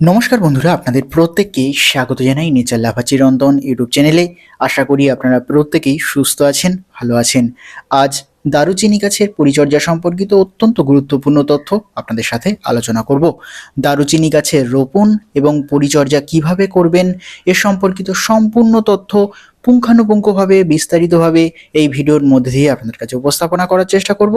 নমস্কার বন্ধুরা, আপনাদের প্রত্যেককে স্বাগত জানাই নেচার লাভা চিরন্তন ইউটিউব চ্যানেলে। আশা করি আপনারা প্রত্যেকেই সুস্থ আছেন, ভালো আছেন। আজ দারুচিনি গাছের পরিচর্যা সম্পর্কিত অত্যন্ত গুরুত্বপূর্ণ তথ্য আপনাদের সাথে আলোচনা করব। দারুচিনি গাছের রোপণ এবং পরিচর্যা কীভাবে করবেন, এ সম্পর্কিত সম্পূর্ণ তথ্য পুঙ্খানুপুঙ্খভাবে, বিস্তারিতভাবে এই ভিডিওর মধ্যে দিয়ে আপনাদের কাছে উপস্থাপনা করার চেষ্টা করব।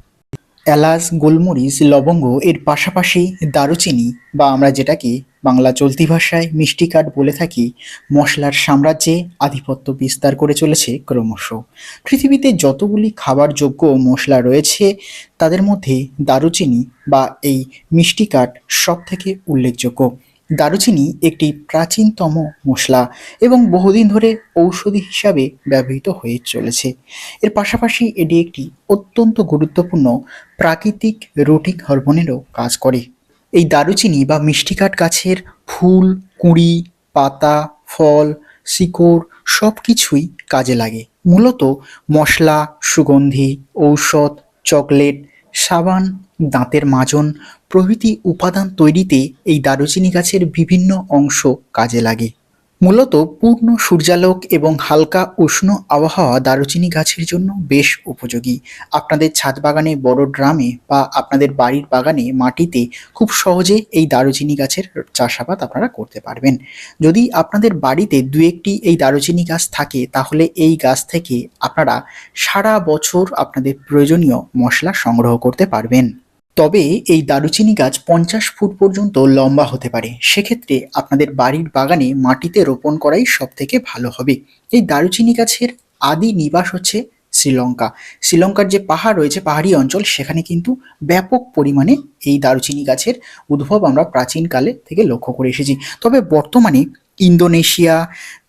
এলাচ, গোলমরিচ, লবঙ্গ, এর পাশাপাশি দারুচিনি বা আমরা যেটাকে বাংলা চলতি ভাষায় মিষ্টি কাঠ বলে থাকি, মশলার সাম্রাজ্যে আধিপত্য বিস্তার করে চলেছে ক্রমশ। পৃথিবীতে যতগুলি খাবার যোগ্য মশলা রয়েছে, তাদের মধ্যে দারুচিনি বা এই মিষ্টি কাঠ সব থেকে উল্লেখযোগ্য। দারুচিনি একটি প্রাচীনতম মশলা এবং বহুদিন ধরে ঔষধি হিসাবে ব্যবহৃত হয়ে চলেছে। এর পাশাপাশি এটি একটি অত্যন্ত গুরুত্বপূর্ণ প্রাকৃতিক রুটিন হরমোনেরও কাজ করে। এই দারুচিনি বা মিষ্টি কাঠ গাছের ফুল, কুঁড়ি, পাতা, ফল, শিকড় সব কিছুই কাজে লাগে। মূলত মশলা, সুগন্ধি, ঔষধ, চকলেট সাবান দাঁতের মাজন প্রভৃতি উপাদান তৈরিতে এই দারুচিনি গাছের বিভিন্ন অংশ কাজে লাগে। মূলত পূর্ণ সূর্যালোক এবং হালকা উষ্ণ আবহাওয়া দারুচিনি গাছের জন্য বেশ উপযোগী। আপনাদের ছাদ বাগানে, বড় ড্রামে বা আপনাদের বাড়ির বাগানে মাটিতে খুব সহজে এই দারুচিনি গাছের চাষাবাদ আপনারা করতে পারবেন। যদি আপনাদের বাড়িতে দু একটি এই দারুচিনি গাছ থাকে, তাহলে এই গাছ থেকে আপনারা সারা বছর আপনাদের প্রয়োজনীয় মশলা সংগ্রহ করতে পারবেন। তবে এই দারুচিনি গাছ পঞ্চাশ ফুট পর্যন্ত লম্বা হতে পারে। সেক্ষেত্রে আপনাদের বাড়ির বাগানে মাটিতে রোপণ করাই সব থেকে ভালো হবে। এই দারুচিনি গাছের আদি নিবাস হচ্ছে শ্রীলঙ্কা। শ্রীলঙ্কার যে পাহাড় রয়েছে, পাহাড়ি অঞ্চল, সেখানে কিন্তু ব্যাপক পরিমাণে এই দারুচিনি গাছের উদ্ভব আমরা প্রাচীনকালে থেকে লক্ষ্য করে এসেছি। তবে বর্তমানে ইন্দোনেশিয়া,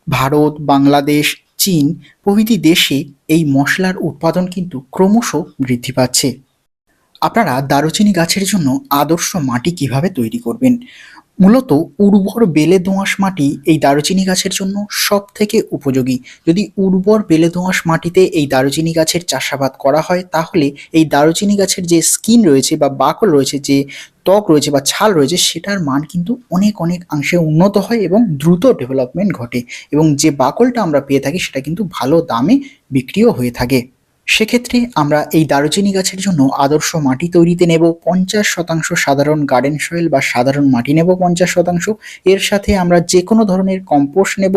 ভারত, বাংলাদেশ, চীন প্রভৃতি দেশে এই মশলার উৎপাদন কিন্তু ক্রমশ বৃদ্ধি পাচ্ছে। আপনারা দারুচিনি গাছের জন্য আদর্শ মাটি কীভাবে তৈরি করবেন? মূলত উর্বর বেলে দোঁয়াশ মাটি এই দারুচিনি গাছের জন্য সব থেকে উপযোগী। যদি উর্বর বেলে দোঁয়াশ মাটিতে এই দারুচিনি গাছের চাষাবাদ করা হয়, তাহলে এই দারুচিনি গাছের যে স্কিন রয়েছে বা বাকল রয়েছে, যে ত্বক রয়েছে বা ছাল রয়েছে, সেটার মান কিন্তু অনেক অনেক অংশে উন্নত হয় এবং দ্রুত ডেভেলপমেন্ট ঘটে এবং যে বাকলটা আমরা পেয়ে থাকি, সেটা কিন্তু ভালো দামে বিক্রিও হয়ে থাকে। সেক্ষেত্রে আমরা এই দারুচিনি গাছের জন্য আদর্শ মাটি তৈরিতে নেব পঞ্চাশ শতাংশ সাধারণ গার্ডেন সয়েল বা সাধারণ মাটি নেব পঞ্চাশ শতাংশ। এর সাথে আমরা যে কোনো ধরনের কম্পোস্ট নেব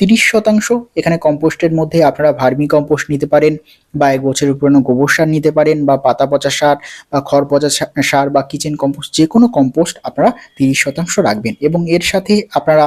তিরিশ শতাংশ। এখানে কম্পোস্টের মধ্যে আপনারা ভার্মি কম্পোস্ট নিতে পারেন বা এক বছরের পুরনো গোবর সার নিতে পারেন বা পাতা পচা সার বা খড় পচা সার বা কিচেন কম্পোস্ট যে কোনো কম্পোস্ট আপনারা তিরিশ শতাংশ রাখবেন। এবং এর সাথে আপনারা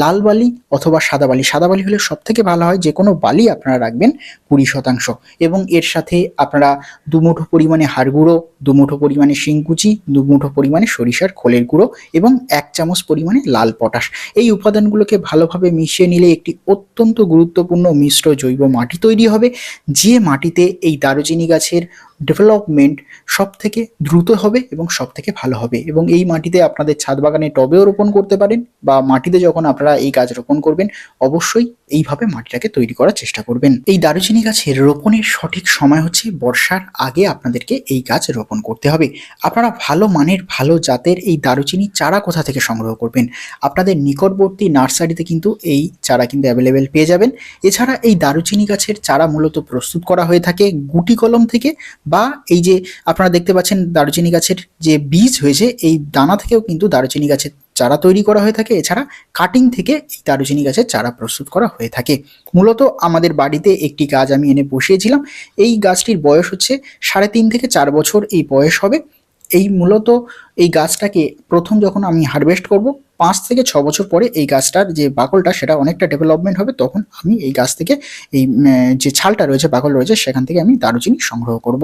লাল বালি অথবা সাদা বালি সাদা বালি হলে সব থেকে ভালো হয় যে কোনো বালি আপনারা রাখবেন কুড়ি শতাংশ। এবং এর সাথে আপনারা দুমুঠো পরিমাণে হাড় গুঁড়ো দুমুঠো পরিমাণে শিংকুচি, দুমুঠো পরিমাণে সরিষার খোলের গুঁড়ো এবং এক চামচ পরিমাণে লাল পটাশ। এই উপাদানগুলোকে ভালোভাবে মিশিয়ে নিলে একটি অত্যন্ত গুরুত্বপূর্ণ মিশ্র জৈব মাটি তৈরি হবে। যে মাটিতে এই দারুচিনি গাছের ডেভেলপমেন্ট সব থেকে দ্রুত হবে এবং সব থেকে ভালো হবে। এবং এই মাটিতে আপনাদের ছাদ বাগানে টবেও রোপণ করতে পারেন বা মাটিতে যখন আপনারা এই গাছ রোপণ করবেন, অবশ্যই এইভাবে মাটিটাকে তৈরি করার চেষ্টা করবেন। এই দারুচিনি গাছের রোপণের সঠিক সময় হচ্ছে বর্ষার আগে আপনাদেরকে এই গাছ রোপণ করতে হবে। আপনারা ভালো মানের, ভালো জাতের এই দারুচিনি চারা কোথা থেকে সংগ্রহ করবেন? আপনাদের নিকটবর্তী নার্সারিতে কিন্তু এই চারা কিন্তু অ্যাভেলেবেল পেয়ে যাবেন। এছাড়া এই দারুচিনি গাছের চারা মূলত প্রস্তুত করা হয়ে থাকে গুটি কলম থেকে বা এই যে আপনারা দেখতে পাচ্ছেন দারুচিনি গাছের যে বীজ হয়েছে, এই দানা থেকেও কিন্তু দারুচিনি গাছের চারা তৈরি করা হয়ে থাকে। এছাড়া কাটিং থেকে এই দারুচিনি গাছের চারা প্রস্তুত করা হয়ে থাকে। মূলত আমাদের বাড়িতে একটি গাছ আমি এনে বসিয়েছিলাম। এই গাছটির বয়স হচ্ছে সাড়ে তিন থেকে চার বছর এই বয়স হবে। এই মূলত এই গাছটাকে প্রথম যখন আমি হারভেস্ট করব পাঁচ থেকে ছ বছর পরে এই গাছটার যে বাকলটা, সেটা অনেকটা ডেভেলপমেন্ট হবে। তখন আমি এই গাছ থেকে এই যে ছালটা রয়েছে, বাকল রয়েছে, সেখান থেকে আমি দারুচিনি সংগ্রহ করব।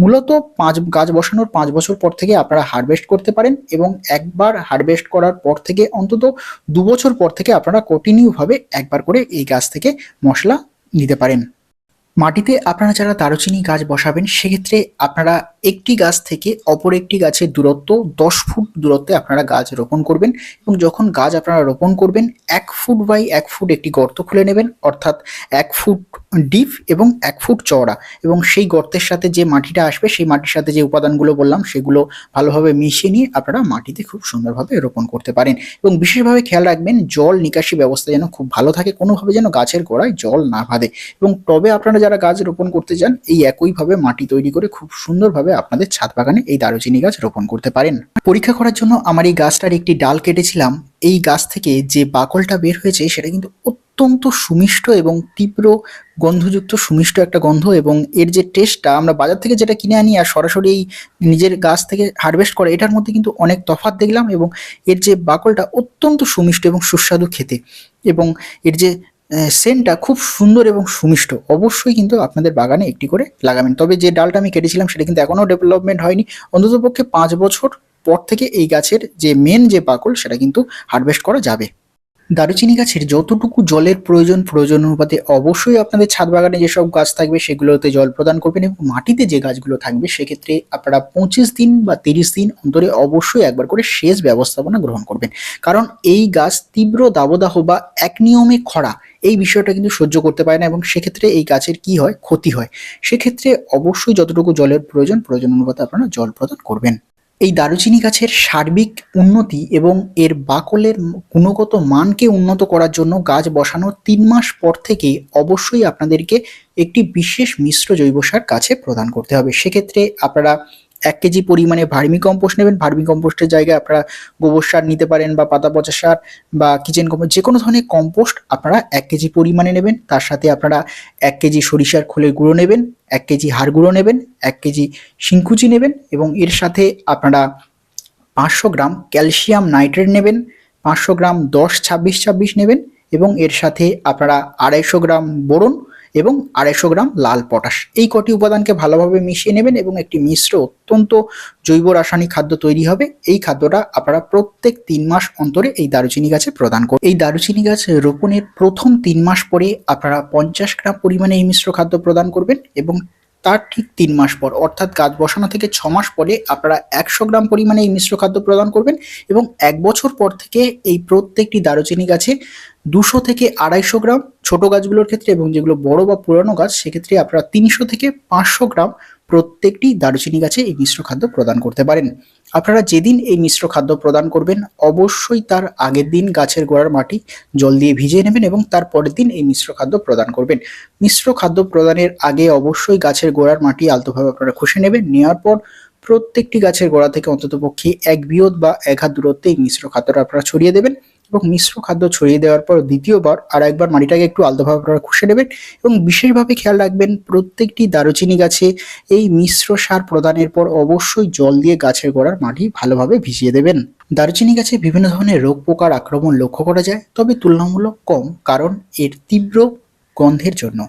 মূলত পাঁচ, গাছ বসানোর পাঁচ বছর পর থেকে আপনারা হারভেস্ট করতে পারেন এবং একবার হারভেস্ট করার পর থেকে অন্তত দু বছর পর থেকে আপনারা কন্টিনিউভাবে একবার করে এই গাছ থেকে মশলা নিতে পারেন। মাটিতে আপনারা যারা দারুচিনি গাছ বসাবেন, সেক্ষেত্রে আপনারা একটি গাছ থেকে অপর একটি গাছের দূরত্ব, দশ ফুট দূরত্বে আপনারা গাছ রোপণ করবেন এবং যখন গাছ আপনারা রোপণ করবেন, এক ফুট বাই এক ফুট একটি গর্ত খুলে নেবেন, অর্থাৎ এক ফুট ডিপ এবং এক ফুট চওড়া। এবং সেই গর্তের সাথে যে মাটিটা আসবে, সেই মাটির সাথে যে উপাদানগুলো বললাম, সেগুলো ভালোভাবে মিশিয়ে নিয়ে আপনারা মাটিতে খুব সুন্দরভাবে রোপণ করতে পারেন। এবং বিশেষভাবে খেয়াল রাখবেন, জল নিকাশি ব্যবস্থা যেন খুব ভালো থাকে, কোনোভাবে যেন গাছের গোড়ায় জল না বাঁধে। এবং টবে আপনারা যারা গাছ রোপণ করতে চান, এই একইভাবে মাটি তৈরি করে খুব সুন্দরভাবে আপনাদের ছাদ বাগানে এই দারুচিনি গাছ রোপণ করতে পারেন। পরীক্ষা করার জন্য আমার এই গাছটার একটি ডাল কেটেছিলাম। এই গাছ থেকে যে বাকলটা বের হয়েছে, সেটা কিন্তু অত্যন্ত সুমিষ্ট এবং তীব্র গন্ধযুক্ত সুমিষ্ট একটা গন্ধ এবং এর যে টেস্টটা আমরা বাজার থেকে যেটা কিনে আনি আর সরাসরি এই নিজের গাছ থেকে হারভেস্ট করে, এটার মধ্যে কিন্তু অনেক তফাৎ দেখলাম এবং এর যে বাকলটা অত্যন্ত সুমিষ্ট এবং সুস্বাদু খেতে এবং এর যে সেন্টটা খুব সুন্দর এবং সুমিষ্ট। অবশ্যই কিন্তু আপনাদের বাগানে একটি করে লাগাবেন। তবে যে ডালটা আমি কেটেছিলাম, সেটা কিন্তু এখনও ডেভেলপমেন্ট হয়নি। অন্ততপক্ষে পাঁচ বছর পর থেকে এই গাছের যে মেন যে পাকল, সেটা কিন্তু হারভেস্ট করা যাবে। দারুচিনি গাছের যতটুকু জলের প্রয়োজন প্রয়োজন অনুপাতে অবশ্যই আপনাদের ছাদ বাগানে যেসব গাছ থাকবে সেগুলোতে জল প্রদান করবেন এবং মাটিতে যে গাছগুলো থাকবে সেক্ষেত্রে আপনারা পঁচিশ দিন বা তিরিশ দিন অন্তরে অবশ্যই একবার করে সেচ ব্যবস্থাপনা গ্রহণ করবেন। কারণ এই গাছ তীব্র দাবদাহ বা এক নিয়মে খরা, এই বিষয়টা কিন্তু সহ্য করতে পারে না এবং সেক্ষেত্রে এই গাছের কি হয়? ক্ষতি হয়। সেক্ষেত্রে অবশ্যই যতটুকু জলের প্রয়োজন প্রয়োজন অনুপাতে আপনারা জল প্রদান করবেন। এই দারুচিনি গাছের সার্বিক উন্নতি এবং এর বাকলের গুণগত মানকে উন্নত করার জন্য গাছ বসানোর তিন মাস পর থেকে অবশ্যই আপনাদেরকে একটি বিশেষ মিশ্র জৈব সার গাছে প্রদান করতে হবে। সেক্ষেত্রে আপনারা এক কেজি পরিমাণে ভার্মি কম্পোস্ট নেবেন। ভার্মি কম্পোস্টের জায়গায় আপনারা গোবর সার নিতে পারেন বা পাতা পচা সার বা কিচেন কম্পোস্ট যে কোনো ধরনের কম্পোস্ট আপনারা এক কেজি পরিমাণে নেবেন। তার সাথে আপনারা এক কেজি সরিষার খোলের গুঁড়ো নেবেন, এক কেজি হাড় গুঁড়ো নেবেন, এক কেজি শিংকুচি নেবেন এবং এর সাথে আপনারা পাঁচশো গ্রাম ক্যালসিয়াম নাইট্রেট নেবেন, পাঁচশো গ্রাম দশ ছাব্বিশ ছাব্বিশ নেবেন এবং এর সাথে আপনারা আড়াইশো গ্রাম বোরন এবং আড়াইশো গ্রাম লাল পটাশ। এই কটি উপাদানকে ভালোভাবে মিশিয়ে নেবেন এবং একটি মিশ্র অত্যন্ত জৈব রাসায়নিক খাদ্য তৈরি হবে। এই খাদ্যটা আপনারা প্রত্যেক তিন মাস অন্তরে এই দারুচিনি গাছে প্রদান করুন। এই দারুচিনি গাছ রোপণের প্রথম তিন মাস পরে আপনারা পঞ্চাশ গ্রাম পরিমাণে এই মিশ্র খাদ্য প্রদান করবেন এবং তার ঠিক তিন মাস পর, অর্থাৎ গাছ বসানো থেকে ছ মাস পরে আপনারা একশো গ্রাম পরিমাণে এই মিশ্র খাদ্য প্রদান করবেন এবং এক বছর পর থেকে এই প্রত্যেকটি দারুচিনি গাছে দুশো থেকে আড়াইশো গ্রাম ছোট গাছগুলোর ক্ষেত্রে এবং যেগুলো বড় বা পুরানো গাছ, সেক্ষেত্রে আপনারা তিনশো থেকে পাঁচশো গ্রাম প্রত্যেকটি দারুচিনি গাছে এই মিশ্র খাদ্য প্রদান করতে পারেন। আপনারা যেদিন এই মিশ্র খাদ্য প্রদান করবেন, অবশ্যই তার আগের দিন গাছের গোড়ার মাটি জল দিয়ে ভিজিয়ে নেবেন এবং তার পরের দিন এই মিশ্র খাদ্য প্রদান করবেন। মিশ্র খাদ্য প্রদানের আগে অবশ্যই গাছের গোড়ার মাটি আলতোভাবে আপনারা খুশে নেবেন। নেওয়ার পর প্রত্যেকটি গাছের গোড়া থেকে অন্ততপক্ষে এক বিয়ত বা এক হাত দূরত্বে এই মিশ্র খাদ্যটা আপনারা ছড়িয়ে দেবেন। এবং মিশ্র খাদ্য ছড়িয়ে দেওয়ার পর দ্বিতীয়বার আর একবার মাটিটাকে একটু আলাদাভাবে আপনারা খুশে নেবেন এবং বিশেষভাবে খেয়াল রাখবেন প্রত্যেকটি দারুচিনি গাছে এই মিশ্র সার প্রদানের পর অবশ্যই জল দিয়ে গাছের গোড়ার মাটি ভালোভাবে ভিজিয়ে দেবেন। দারুচিনি গাছে বিভিন্ন ধরনের রোগ পোকার আক্রমণ লক্ষ্য করা যায়, তবে তুলনামূলক কম কারণ এর তীব্র গন্ধের জন্য।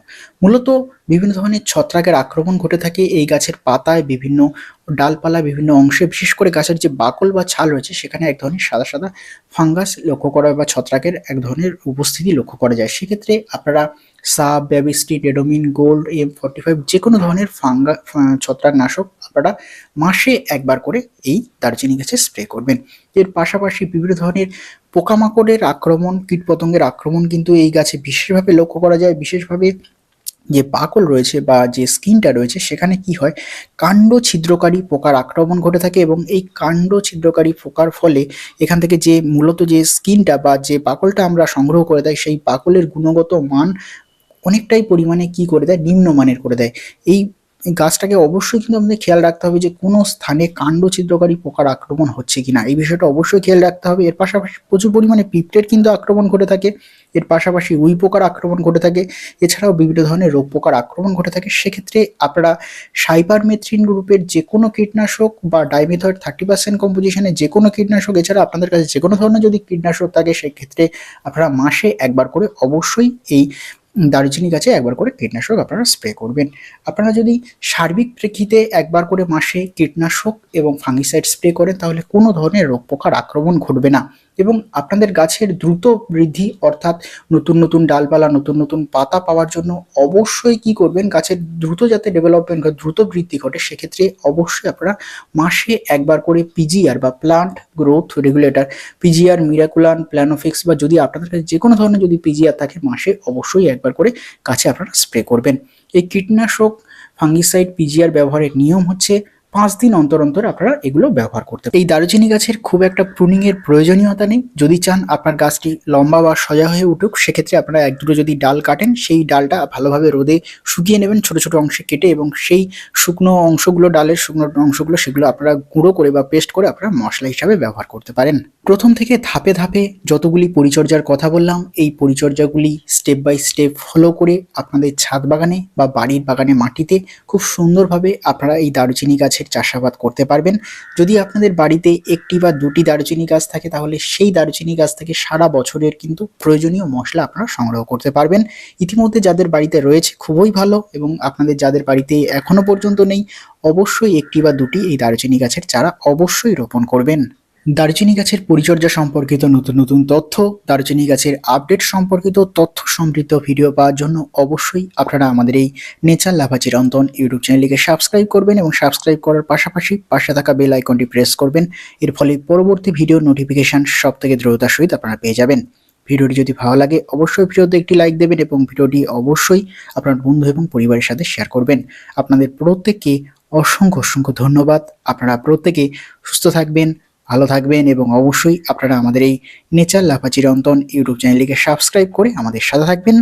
মূলত বিভিন্ন ধরনের ছত্রাকের আক্রমণ ঘটে থাকে এই গাছের পাতায় বিভিন্ন ডালপালা বিভিন্ন অংশে। বিশেষ করে গাছের যে বাকল বা ছাল রয়েছে, সেখানে এক ধরনের সাদা সাদা ফাঙ্গাস লক্ষ্য করা বা ছত্রাকের এক ধরনের উপস্থিতি লক্ষ্য করা যায়। সেক্ষেত্রে আপনারা সাব ব্যাবিস্টি, ডেডোমিন, গোল্ড, এম ফর্টি ফাইভ যে কোনো ধরনের ফাঙ্গা ছত্রাকনাশক আপনারা মাসে একবার করে এই দার্জিলিং গাছে স্প্রে করবেন। এর পাশাপাশি বিভিন্ন ধরনের পোকামাকড়ের আক্রমণ, কীটপতঙ্গের আক্রমণ কিন্তু এই গাছে বিশেষভাবে লক্ষ্য করা যায়। বিশেষভাবে যে বাকল রয়েছে বা যে স্কিনটা রয়েছে, সেখানে কি হয়? কাণ্ড ছিদ্রকারী পোকার আক্রমণ ঘটে থাকে এবং এই কাণ্ড ছিদ্রকারী পোকার ফলে এখান থেকে যে মূলত যে স্কিনটা বা যে বাকলটা আমরা সংগ্রহ করে দেয়, সেই বাকলের গুণগত মান অনেকটাই পরিমাণে কি করে দেয়? নিম্নমানের করে দেয়। এই এই গাছটাকে অবশ্যই কিন্তু আমাদের খেয়াল রাখতে হবে যে কোনো স্থানে কাণ্ড ছিদ্রকারী পোকার আক্রমণ হচ্ছে কিনা। এই বিষয়টা অবশ্যই খেয়াল রাখতে হবে। এর পাশাপাশি প্রচুর পরিমাণে পিঁপড়ের কিন্তু আক্রমণ ঘটে থাকে। এর পাশাপাশি উই পোকার আক্রমণ ঘটে থাকে। এছাড়াও বিভিন্ন ধরনের রোগ পোকার আক্রমণ ঘটে থাকে। সেক্ষেত্রে আপনারা সাইপারমেথ্রিন গ্রুপের যে কোনো কীটনাশক বা ডাইমেথয়েড থার্টি পার্সেন্ট কম্পোজিশনের যে কোনো কীটনাশক, এছাড়া আপনাদের কাছে যে কোনো ধরনের যদি কীটনাশক থাকে, সেক্ষেত্রে আপনারা মাসে একবার করে অবশ্যই এই দারুচিনি গাছে একবার করে কীটনাশক আপনারা স্প্রে করবেন। আপনারা যদি সার্বিক প্রেক্ষিতে একবার করে মাসে কীটনাশক এবং ফাঙ্গিসাইড স্প্রে করেন, তাহলে কোনো ধরনের রোগ পোকার আক্রমণ ঘটবে না। এবং আপনাদের গাছের দ্রুত বৃদ্ধি, অর্থাৎ নতুন নতুন ডালপালা, নতুন নতুন পাতা পাওয়ার জন্য অবশ্যই কি করবেন? গাছের দ্রুত যাতে ডেভেলপমেন্ট হয় দ্রুত বৃদ্ধি ঘটে, সেক্ষেত্রে অবশ্যই আপনারা মাসে একবার করে পিজিআর বা plant growth regulator PGR Miraculan Planofix বা যদি আপনাদের কাছে যে কোনো ধরনের যদি পিজিআর থাকে, মাসে অবশ্যই একবার করে গাছে আপনারা স্প্রে করবেন। এই কীটনাশক ফাঙ্গিসাইড পিজিআর ব্যবহারের নিয়ম হচ্ছে পাঁচ দিন অন্তর অন্তর আপনারা এগুলো ব্যবহার করতে। এই দারুচিনি গাছের খুব একটা প্রুনিংয়ের প্রয়োজনীয়তা নেই যদি চান আপনার গাছটি লম্বা বা সজা হয়ে উঠুক, সেক্ষেত্রে আপনারা এক দুটো যদি ডাল কাটেন, সেই ডালটা ভালোভাবে রোদে শুকিয়ে নেবেন ছোট ছোট অংশে কেটে এবং সেই শুকনো অংশগুলো, ডালের শুকনো অংশগুলো, সেগুলো আপনারা গুঁড়ো করে বা পেস্ট করে আপনারা মশলা হিসাবে ব্যবহার করতে পারেন প্রথম থেকে ধাপে ধাপে যতগুলি পরিচর্যার কথা বললাম, এই পরিচর্যাগুলি স্টেপ বাই স্টেপ ফলো করে আপনাদের ছাদ বাগানে বা বাড়ির বাগানে মাটিতে খুব সুন্দরভাবে আপনারা এই দারুচিনি গাছের চাষাবাদ করতে পারবেন। যদি আপনাদের বাড়িতে একটি বা দুটি দারুচিনি গাছ থাকে, তাহলে সেই দারুচিনি গাছ থেকে সারা বছরের কিন্তু প্রয়োজনীয় মশলা আপনারা সংগ্রহ করতে পারবেন। ইতিমধ্যে যাদের বাড়িতে রয়েছে, খুবই ভালো এবং আপনাদের যাদের বাড়িতে এখনও পর্যন্ত নেই, অবশ্যই একটি বা দুটি এই দারুচিনি গাছের চারা অবশ্যই রোপণ করবেন। দারুচিনি গাছের পরিচর্যা সম্পর্কিত নতুন নতুন তথ্য দারুচিনি গাছের আপডেট সম্পর্কিত তথ্য সমৃদ্ধ ভিডিও পাওয়ার জন্য অবশ্যই আপনারা আমাদের এই নেচার লাভা চিরন্তন ইউটিউব চ্যানেলটিকে সাবস্ক্রাইব করবেন এবং সাবস্ক্রাইব করার পাশাপাশি পাশে থাকা বেল আইকনটি প্রেস করবেন। এর ফলে পরবর্তী ভিডিও নোটিফিকেশন সব থেকে দ্রুততার সহিত আপনারা পেয়ে যাবেন। ভিডিওটি যদি ভালো লাগে, অবশ্যই ভিডিওতে একটি লাইক দেবেন এবং ভিডিওটি অবশ্যই আপনার বন্ধু এবং পরিবারের সাথে শেয়ার করবেন। আপনাদের প্রত্যেককে অসংখ্য অসংখ্য ধন্যবাদ। আপনারা প্রত্যেকে সুস্থ থাকবেন। ভালো থাকবেন এবং অবশ্যই আপনারা আমাদের এই নেচার লাফা চিরন্তন ইউটিউব চ্যানেলটিকে সাবস্ক্রাইব করে আমাদের সাথে থাকবেন।